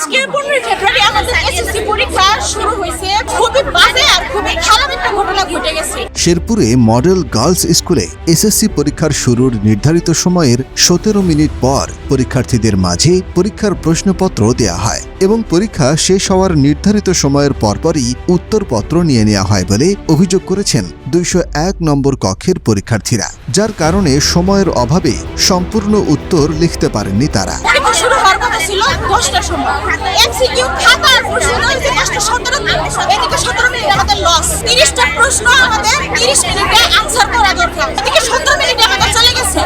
আজকে পনেরোই ফেব্রুয়ারি আমাদের এসএসসি পরীক্ষা শুরু হয়েছে। খুবই বাজে আর খুবই খারাপ একটা ঘটনা ঘটে গেছে। শেরপুরে মডেল গার্লস স্কুলে এসএসসি পরীক্ষার শুরুর নির্ধারিত সময়ের সতেরো মিনিট পর পরীক্ষার্থীদের মাঝে পরীক্ষার প্রশ্নপত্র দেয়া হয় এবং পরীক্ষা শেষ হওয়ার নির্ধারিত সময়ের পরপরই উত্তরপত্র নিয়ে নেওয়া হয় বলে অভিযোগ করেছেন দুইশো এক নম্বর কক্ষের পরীক্ষার্থীরা যার কারণে সময়ের অভাবে সম্পূর্ণ উত্তর লিখতে পারেননি তারা পরীক্ষা শুরু হওয়ার কথা ছিল দশটার সময় এমসিকিউ খাতা লস তিরিশটা প্রশ্ন আমাদের তিরিশ মিনিটে আনসার করা দরকার। এদিকে সতেরো মিনিটে আমাদের চলে গেছে।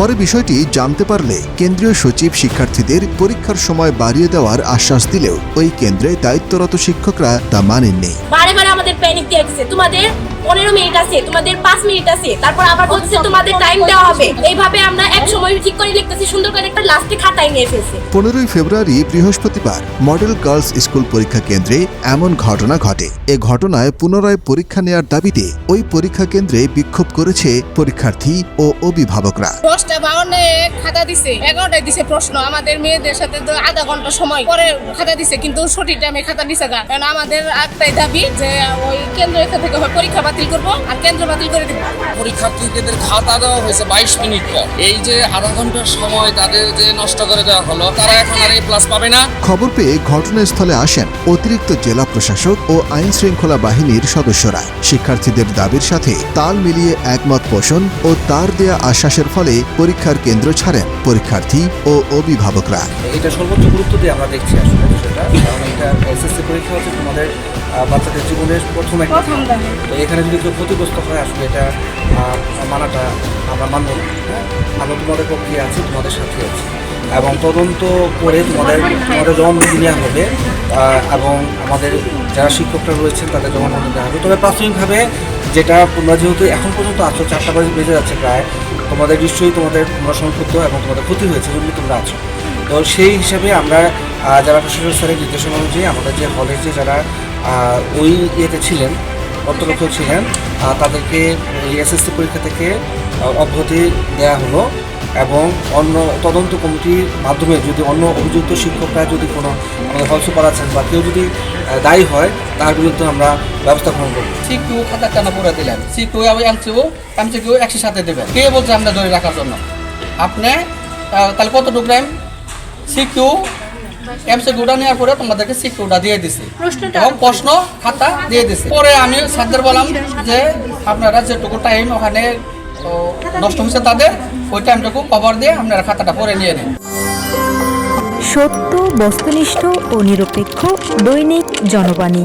পরে বিষয়টি জানতে পারলে কেন্দ্রীয় সচিব শিক্ষার্থীদের পরীক্ষার সময় বাড়িয়ে দেওয়ার আশ্বাস দিলেও ওই কেন্দ্রে দায়িত্বরত শিক্ষকরা তা মানেননি। বারে বারে আমাদের প্যানিক দিয়ে তোমাদের পনেরো মিনিট আছে তোমাদের পাঁচ মিনিট আছে তারপর আবার বলছে তোমাদের টাইম দেওয়া হবে। এইভাবে আমরা এক সময় ঠিক করে লিখতেছি সুন্দর করে একটা লাস্টে খাতায় নিয়ে ফেলছে। পনেরোই ফেব্রুয়ারি বৃহস্পতিবার মডেল গার্লস স্কুল পরীক্ষা কেন্দ্রে এমন ঘটনা ঘটে। এ ঘটনায় পুনরায় পরীক্ষা নেয়ার দাবিতে ওই পরীক্ষা কেন্দ্রে বিক্ষোভ করেছে পরীক্ষার্থী ও অভিভাবকরা। দশটা বাউন্নে খাতা দিছে এগারোটায় দিছে প্রশ্ন। আমাদের মেয়েদের সাথে তো আধা ঘণ্টা সময়। পরে খাতা দিছে কিন্তু সঠিক টাইমে খাতা দিছে গা। কারণ আমাদের একটাই দাবি যে ওই কেন্দ্র এখান থেকে পরীক্ষা বাতিল করব আর কেন্দ্র বাতিল করে দিব। পরীক্ষার্থীদের খাতা দেওয়া হয়েছে বাইশ মিনিট পর। এই যে আধা ঘণ্টার সময় তাদের যে নষ্ট করে দেওয়া হলো তারা এখন আর এই প্লাস পাবে না। খবর পেয়ে ঘটনাস্থলে আসেন অতিরিক্ত জেলা প্রশাসক ও আইন শৃঙ্খলা বাহিনীর সদস্যরা। শিক্ষার্থীদের দাবির সাথে তাল মিলিয়ে একমত পোষণ ও তার দেয়া আশ্বাসের ফলে পরীক্ষার কেন্দ্র ছাড়েন পরীক্ষার্থী ও অভিভাবকরা। এটা সর্বোচ্চ গুরুত্ব দিয়ে আমরা দেখছি আসলে বিষয়টা। কারণ এটা এসএসসি পরীক্ষা হচ্ছে তোমাদের বাচ্চাদের জীবনের প্রথম একটা তো এখানে যদি কেউ ক্ষতিগ্রস্ত হয় আসলে এটা মানাটা আমরা মানব না হ্যাঁ? আমরা তোমাদের পক্ষে আছি তোমাদের সাথে আছি। এবং তদন্ত করে তোমাদের তোমাদের জবানবন্দি নেওয়া হবে এবং আমাদের যারা শিক্ষকরা রয়েছেন তাদের জবানবন্দি দেওয়া হবে। তবে প্রাথমিকভাবে যেটা তোমরা যেহেতু এখন পর্যন্ত আছো, চারটা বাজে বেজে যাচ্ছে প্রায়, তোমাদের নিশ্চয়ই তোমাদের তোমরা করতে এবং তোমাদের ক্ষতি হয়েছে যদি তোমরা আছো। তো সেই হিসাবে আমরা যারা প্রশাসন স্তরের নির্দেশনা অনুযায়ী আমাদের যে কলেজে যারা ওই ইয়েতে ছিলেন অন্তর্গত ছিলেন তাদেরকে এসএসসি পরীক্ষা থেকে অব্যাহতি দেওয়া হলো। এবং অন্য তদন্ত কমিটির মাধ্যমে যদি অন্য অভিযুক্ত শিক্ষকরা যদি কোনো আমাদের হলসু করাচ্ছেন বা কেউ যদি দায়ী হয় তার বিরুদ্ধে আমরা ব্যবস্থা গ্রহণ করব। সিকিউ খাতা কেন করে দিলেন? সিকিউ এমসিউ এমসিকিউ একই সাথে দেবেন কে বলছে আমরা ধরে রাখার জন্য? আপনি আহ, তাহলে কতটুকু টাইম সিকিউ এমসিকিউটা নেওয়ার পরে তোমাদেরকে সিকিউটা দিয়ে দিছি। এবং প্রশ্ন খাতা দিয়ে দিছি। পরে আমি স্যারদের বললাম যে আপনারা যেটুকু টাইম ওখানে ও, নষ্ট হয়েছে তাদের ওই টাইমটুকু কভার দিয়ে আপনারা খাতাটা পরে নিয়ে নেন। সত্য বস্তুনিষ্ঠ ও নিরপেক্ষ দৈনিক জনবাণী।